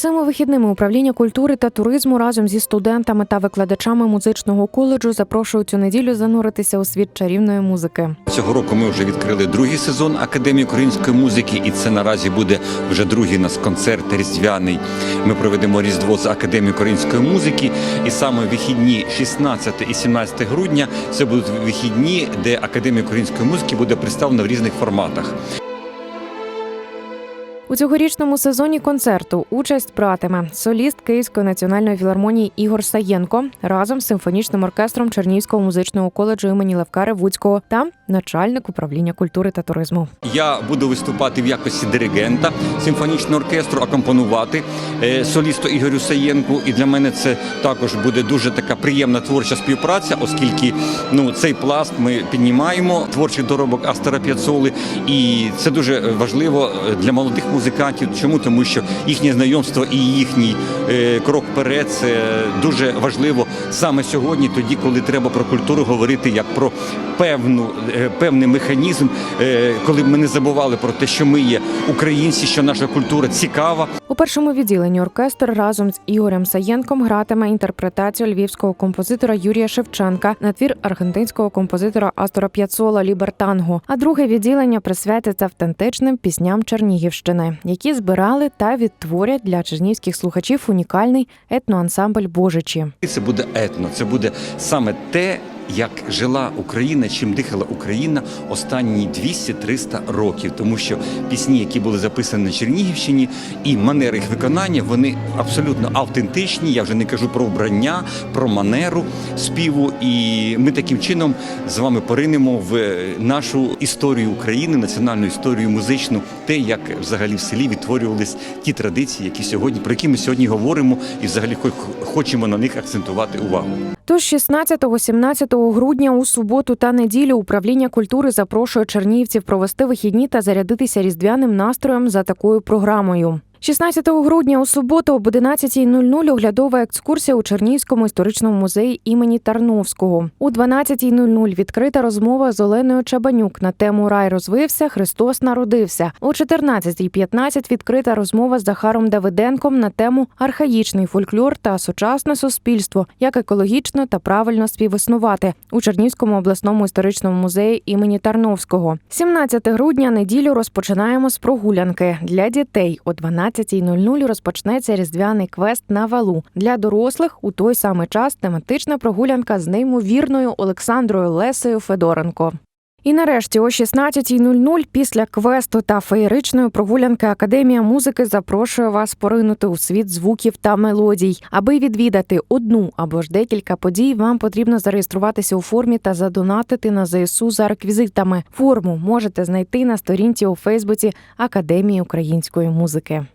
вихідними управління культури та туризму разом зі студентами та викладачами музичного коледжу запрошують цю неділю зануритися у світ чарівної музики. Цього року ми вже відкрили другий сезон Академії української музики, і це наразі буде вже другий нас концерт різдвяний. Ми проведемо різдво з Академії української музики, і саме вихідні 16 і 17 грудня це будуть вихідні, де Академія української музики буде представлена в різних форматах. У цьогорічному сезоні концерту участь братиме соліст Київської національної філармонії Ігор Саєнко разом з симфонічним оркестром Чернігівського музичного коледжу імені Левка Ревуцького та начальник управління культури та туризму. Я буду виступати в якості диригента симфонічного оркестру, акомпонувати е, солісту Ігорю Саєнку. І для мене це також буде дуже така приємна творча співпраця, оскільки ну цей пласт ми піднімаємо творчий доробок Астера П'яцоли, і це дуже важливо для молодих музикантів. Чому тому, що їхнє знайомство і їхній е, крок вперед це дуже важливо саме сьогодні, тоді, коли треба про культуру говорити як про певну е, певний механізм, е, коли б ми не забували про те, що ми є українці, що наша культура цікава. У першому відділенні оркестр разом з Ігорем Саєнком гратиме інтерпретацію львівського композитора Юрія Шевченка на твір аргентинського композитора Астора П'яцола Лібертанго. А друге відділення присвятиться автентичним пісням Чернігівщини, які збирали та відтворять для чернівських слухачів унікальний етноансамбль Божичі. Це буде етно, це буде саме те. Як жила Україна, чим дихала Україна останні 200-300 років, тому що пісні, які були записані на Чернігівщині, і манери їх виконання, вони абсолютно автентичні. Я вже не кажу про вбрання, про манеру співу. І ми таким чином з вами поринемо в нашу історію України, національну історію музичну, те, як взагалі в селі відтворювались ті традиції, які сьогодні про які ми сьогодні говоримо, і взагалі хо- хочемо на них акцентувати увагу. Тож 16-17 грудня у суботу та неділю управління культури запрошує чернігівців провести вихідні та зарядитися різдвяним настроєм за такою програмою. 16 грудня у суботу об 11.00 оглядова екскурсія у Чернігівському історичному музеї імені Тарновського. У 12.00 відкрита розмова з Оленою Чабанюк на тему Рай розвився, Христос народився. О 14.15 відкрита розмова з Захаром Давиденком на тему Архаїчний фольклор та сучасне суспільство, як екологічно та правильно співіснувати у Чернігівському обласному історичному музеї імені Тарновського. 17 грудня неділю розпочинаємо з прогулянки для дітей. О 12.00 розпочнеться різдвяний квест на валу. Для дорослих у той самий час тематична прогулянка з неймовірною Олександрою Лесею Федоренко. І нарешті о 16.00 після квесту та феєричної прогулянки Академія музики запрошує вас поринути у світ звуків та мелодій. Аби відвідати одну або ж декілька подій, вам потрібно зареєструватися у формі та задонатити на ЗСУ за реквізитами. Форму можете знайти на сторінці у Фейсбуці Академії української музики.